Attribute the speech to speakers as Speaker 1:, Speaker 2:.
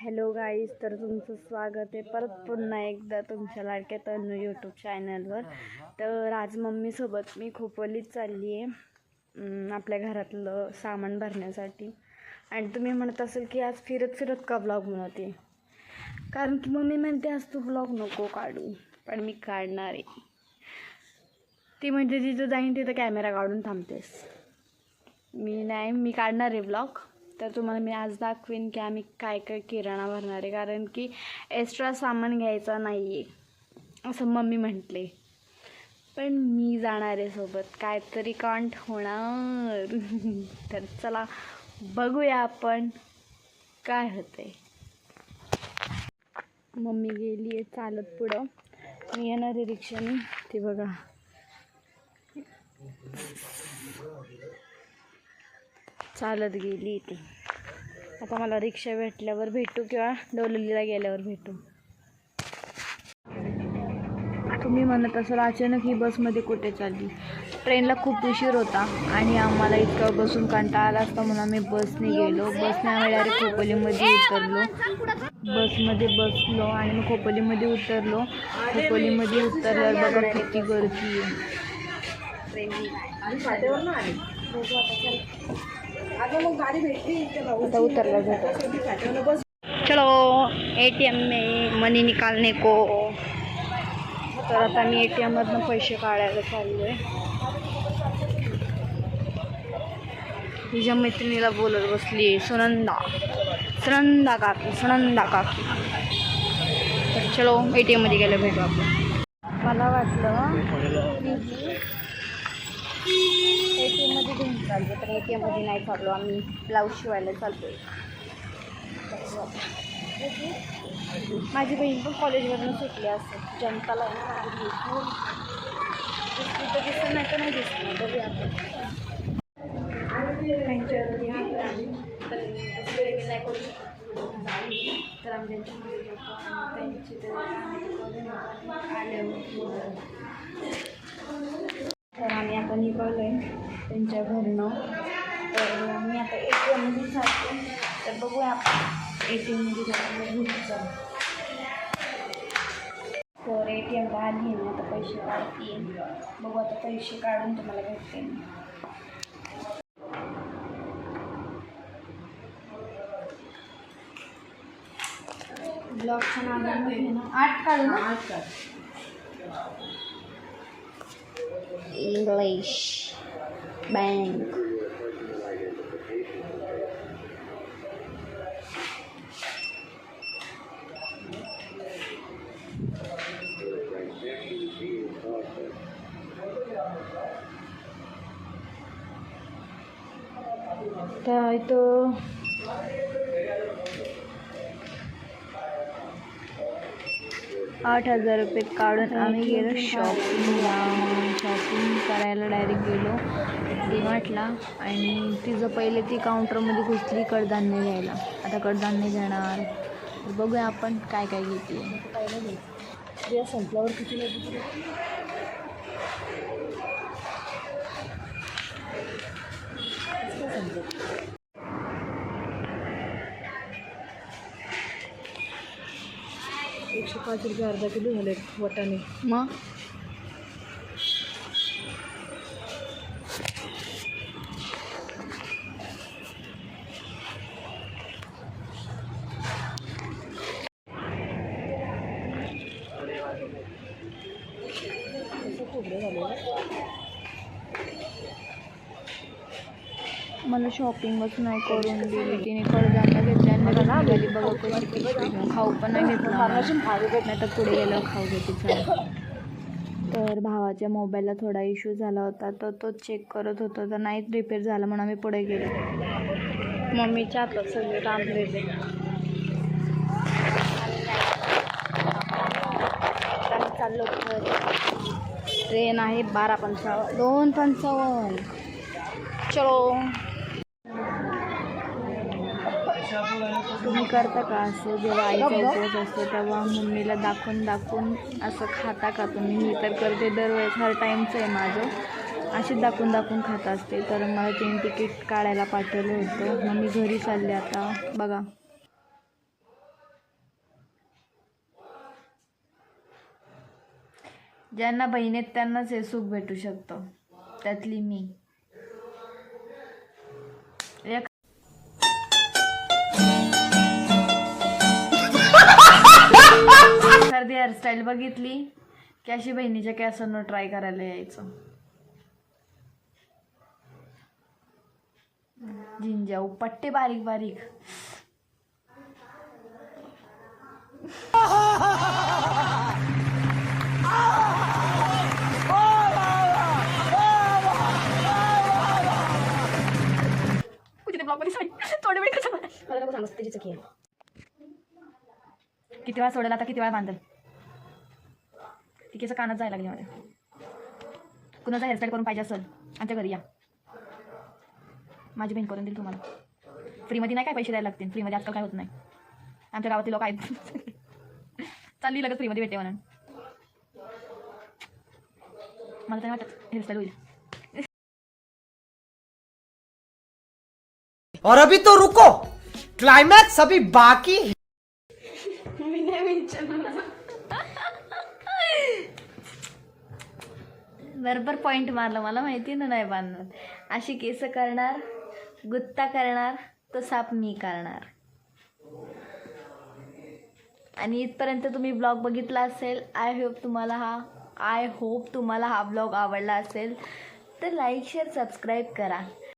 Speaker 1: Hello guys तर तुमचं स्वागत आहे परत पुन्हा एकदा तुमच्या लाडक्या तनू यूट्यूब चॅनलवर तर आज मम्मीसोबत मी खोपोलीत चालली आहे आपल्या घरातलं सामान भरण्यासाठी. आणि तुम्ही म्हणत असेल की आज फिरत फिरत का ब्लॉग बनवते? कारण की मम्मी म्हणते आज तू ब्लॉग नको काढू. पण मी काढणार आहे. ती म्हणजे जिथं जाईन तिथं कॅमेरा काढून थांबतेस. मी नाही मी काढणार आहे ब्लॉग तर तुम्हाला मी आज दाखवेन की आम्ही काय काय किराणा भरणार आहे. कारण की एक्स्ट्रा सामान घ्यायचा नाही आहे असं मम्मी म्हटले. पण मी जाणार आहे सोबत. काहीतरी कांट होणार. तर चला बघूया आपण काय होतंय. मम्मी गेली आहे चालत पुढं. मी येणार आहे रिक्षाने. ते बघा. चालत गेली ती. आता मला रिक्षा भेटल्यावर भेटू किंवा डोललीला गेल्यावर भेटू. तुम्ही म्हणत असाल अचानक ही बसमध्ये कुठे चालली? ट्रेनला खूप उशीर होता आणि आम्हाला इतकं बसून कंटाळा आला असता म्हणून आम्ही बसने गेलो. बसने आम्ही डायरेक्ट खोपोलीमध्ये उतरलो. बसमध्ये बसलो आणि मग खोपोलीमध्ये उतरलो. खोपोलीमध्ये उतरल्यावर बघा किती गर्दी आहे. आता उतरला जातो. चलो ए टी एम में मनी निकालने को. तर आता मी ए टी एममधनं पैसे काढायला चाललो आहे तिच्या मैत्रिणीला बोलत बसली सुनंदा. सुनंदा काकी सुनंदा काकी. तर चलो ए टी एममध्ये गेलं भेटू आपण मला वाटलं घेऊन चालतो तर ए टी एममध्ये नाही चाललो आम्ही ब्लाऊज शिवायला चालतो माझी बहीण पण कॉलेजमधून सुटली असेल जनताला आहे ना माझी बहीण. दिसली तर दिसत नाही तर नाही दिसणार बघूया आपण नाही. करू तर आम्ही आणि त्यांची तर तर आम्ही आता निघालो आहे त्यांच्या घरनं. तर मी आता ए टी एममध्ये जाते. तर बघूया आपण. ए टी एममध्ये जाऊन तर ए टी एमला आली आहे आता पैसे काढते बघू आता पैसे काढून तुम्हाला भेटते मी. ब्लॉगच्या नादामध्ये ना आठ काढू ना. आठ काढ. इंग्लिश. बँक तर इथं आठ हजार रुपये काढून आम्ही गेलो शॉपिंगला शॉपिंग करायला डायरेक्ट गेलो. डीमार्टला. आणि तिचं पहिले ती काउंटरमध्ये घुसली कडधान्य घ्यायला. आता कडधान्य घेणार. तर बघूया आपण काय काय घेते संपल्यावर किती एकशे पाच रुपये अर्धा किलो झाले वटाणे. मग? मला शॉपिंगच नाही करून दिली. तिने कडधान्य घेतले आणि मला गेली बघा कशी पिशवी. घेऊन खाऊ पण नाही घेतला नाही तर पुढे गेलं खाऊ घेते तर भावाच्या मोबाईलला थोडा इश्यू झाला होता. तर तो चेक करत होता. तर नाहीच रिपेअर झाला म्हणून आम्ही पुढे गेलो. मम्मीच्या हातात सगळे काम आम्ही चाललो ट्रेन आहे बारा पंचावन्न. दोन पंचावन्न. चलो. तुम्ही करता का असं? जेव्हा आईचा उपवास असतो तेव्हा मम्मीला दाखवून दाखवून असं खाता का तुम्ही? मी तर करते दरवेळेस हर टाईमचं आहे माझं. असे दाखवून दाखवून खात असते. तर मला तीन तिकीट काढायला पाठवलं होतं. मग मी घरी चालले आता. बघा.
Speaker 2: ज्यांना बहिणीत त्यांनाच हे सुख भेटू शकतं. त्यातली मी. सर्दी हेअरस्टाईल बघितली की अशी बहिणीच्या कॅसनं ट्राय करायला यायचं. जिंजाऊ पट्टे बारीक बारीक. किती वेळा सोडेल आता किती वेळा बांधल? ती केस कानात जायला लागली मला. कुणाचा हेअरस्टाईल करून पाहिजे असेल आमच्या घरी या. माझी बहीण करून देईल तुम्हाला. फ्रीमध्ये नाही काय पैसे द्यायला लागतील? फ्रीमध्ये आजकाल काय होत नाही. आमच्या गावातील लोक आहेत. चालली लगेच फ्रीमध्ये भेटते म्हणून. मला तर वाटत हेअरस्टाईल होईल.
Speaker 3: और अभी तो रुको. क्लाइमैक्स अभी बाकी
Speaker 2: बरोबर पॉईंट मारलं मला माहिती ना नाही बांधणार. अशी केस करणार गुत्ता करणार तो साप मी करणार. आणि इथपर्यंत तुम्ही ब्लॉग बघितला असेल आय होप तुम्हाला हा आय होप तुम्हाला हा ब्लॉग आवडला असेल तर लाईक शेअर सबस्क्राईब करा.